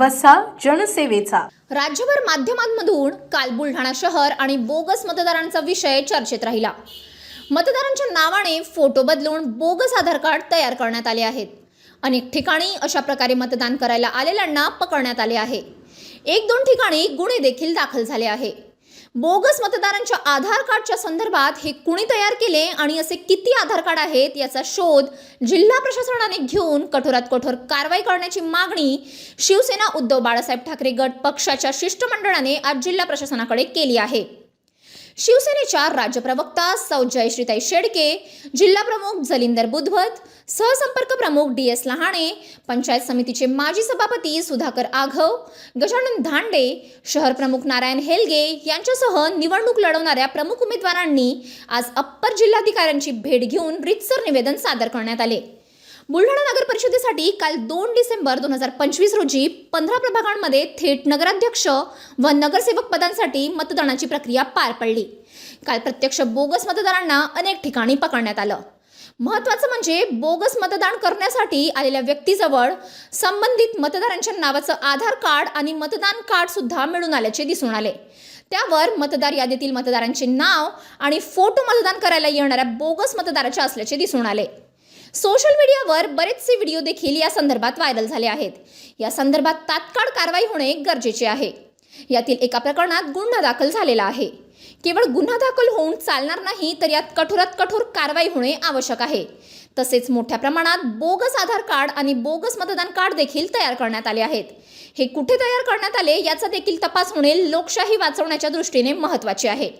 वसा जनसेवेचा. राज्यभर माध्यमांमधून काल बुलढाणा शहर आणि बोगस मतदारांचा विषय चर्चेत राहिला. मतदारांच्या नावाने फोटो बदलून बोगस आधार कार्ड तयार करण्यात आले आहेत. अनेक ठिकाणी अशा प्रकारे मतदान करायला आलेल्यांना पकडण्यात आले आहे. एक दोन ठिकाणी गुन्हे देखील दाखल झाले आहे. बोगस मतदारांच्या आधार कार्डच्या संदर्भात हे कुणी तयार केले आणि असे किती आधार कार्ड आहेत याचा शोध जिल्हा प्रशासनाने घेऊन कठोरात कठोर कारवाई करण्याची मागणी शिवसेना उद्धव बाळासाहेब ठाकरे गट पक्षाच्या शिष्टमंडळाने आज जिल्हा प्रशासनाकडे केली आहे. शिवसेनेच्या राज्य प्रवक्ता सौ जयश्रीताई शेडके जिल्हा प्रमुख जलिंदर बुधवत सहसंपर्क प्रमुख डी एस लहाणे पंचायत समितीचे माजी सभापती सुधाकर आघव गजानन धांडे शहर प्रमुख नारायण हेलगे यांच्यासह निवडणूक लढवणाऱ्या प्रमुख उमेदवारांनी आज अप्पर जिल्हाधिकाऱ्यांची भेट घेऊन रितसर निवेदन सादर करण्यात आले. बुलढाणा नगर परिषदेसाठी काल दोन डिसेंबर दोन हजार पंचवीस रोजी पंधरा प्रभागांमध्ये थेट नगराध्यक्ष व नगरसेवक पदांसाठी मतदानाची प्रक्रिया पार पडली. काल प्रत्यक्ष बोगस मतदारांना अनेक ठिकाणी पकडण्यात आलं. महत्त्वाचं म्हणजे बोगस मतदान करण्यासाठी आलेल्या व्यक्तीजवळ संबंधित मतदारांच्या नावाचं आधार कार्ड आणि मतदान कार्ड सुद्धा मिळून आल्याचे दिसून आले. त्यावर मतदार यादीतील मतदारांचे नाव आणि फोटो मतदान करायला येणाऱ्या बोगस मतदाराचे असल्याचे दिसून आले. सोशल मीडियावर बरेचसे व्हिडिओ देखील या संदर्भात व्हायरल झाले आहेत. या संदर्भात तात्काळ कारवाई होणे गरजेचे आहे. यातील एका प्रकरणात गुन्हा दाखल झालेला आहे. केवळ गुन्हा दाखल होऊन चालणार नाही तर यात कठोरात कठोर कारवाई होणे आवश्यक आहे. तसेच मोठ्या प्रमाणात बोगस आधार कार्ड आणि बोगस मतदान कार्ड देखील तयार करण्यात आले आहेत. हे कुठे तयार करण्यात आले याचा देखील तपास होणे लोकशाही वाचवण्याच्या दृष्टीने महत्त्वाचे आहे.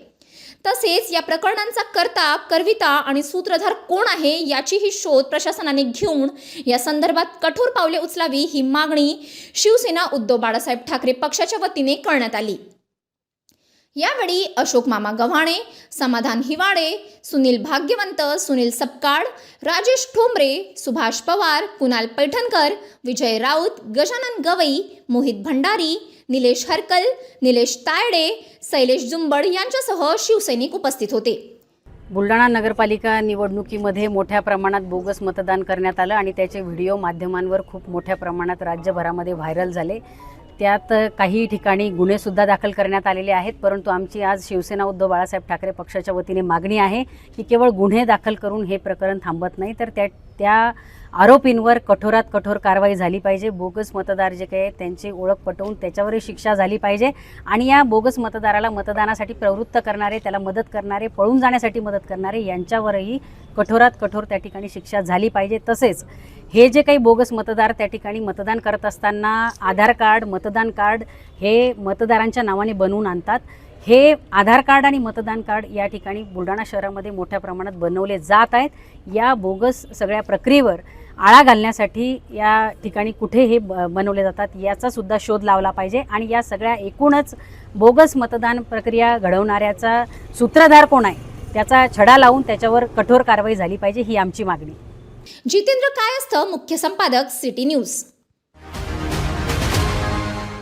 तसेच या प्रकरणांचा कर्ता कर्विता आणि सूत्रधार कोण आहे याचीही शोध प्रशासनाने घेऊन या संदर्भात कठोर पावले उचलावी ही मागणी शिवसेना उद्धव बाळासाहेब ठाकरे पक्षाच्या वतीने करण्यात आली. यावेळी अशोक मामा गव्हाणे समाधान हिवाळे सुनील भाग्यवंत सुनील सपकाळ राजेश ठोंबरे सुभाष पवार कुणाल पैठणकर विजय राऊत गजानन गवई मोहित भंडारी निलेश हरकल निलेश तायडे शैलेश जुंबड यांच्यासह शिवसैनिक उपस्थित होते. बुलढाणा नगरपालिका निवडणुकीमध्ये मोठ्या प्रमाणात बोगस मतदान करण्यात आलं आणि त्याचे व्हिडिओ माध्यमांवर खूप मोठ्या प्रमाणात राज्यभरामध्ये व्हायरल झाले. त्यात काही ठिकाणी गुन्हेसुद्धा दाखल करण्यात आलेले आहेत परंतु आमची आज शिवसेना उद्धव बाळासाहेब ठाकरे पक्षाच्या वतीने मागणी आहे की केवळ गुन्हे दाखल करून हे प्रकरण थांबत नाही तर त्या त्या आरोपींवर कठोरात कठोर कारवाई झाली पाहिजे. बोगस मतदार जे काही आहेत त्यांची ओळख पटवून त्याच्यावरही शिक्षा झाली पाहिजे. आणि या बोगस मतदाराला मतदानासाठी प्रवृत्त करणारे त्याला मदत करणारे पळून जाण्यासाठी मदत करणारे यांच्यावरही कठोरात कठोर त्या ठिकाणी शिक्षा झाली पाहिजे. तसेच हे जे काही बोगस मतदार त्या ठिकाणी मतदान करत असताना आधार कार्ड मतदान कार्ड हे मतदारांच्या नावाने बनवून आणतात. हे आधार कार्ड आणि मतदान कार्ड या ठिकाणी बुलढाणा शहरामध्ये मोठ्या प्रमाणात बनवले जात आहेत. या बोगस सगळ्या प्रक्रियेवर आळा घालण्यासाठी या ठिकाणी कुठे हे ब बनवले जातात याचा सुद्धा शोध लावला पाहिजे आणि या सगळ्या एकूणच बोगस मतदान प्रक्रिया घडवणाऱ्याचा सूत्रधार कोण आहे त्याचा छडा लावून त्याच्यावर कठोर कारवाई झाली पाहिजे ही आमची मागणी. जितेंद्र कायस्थ मुख्य संपादक सिटी न्यूज.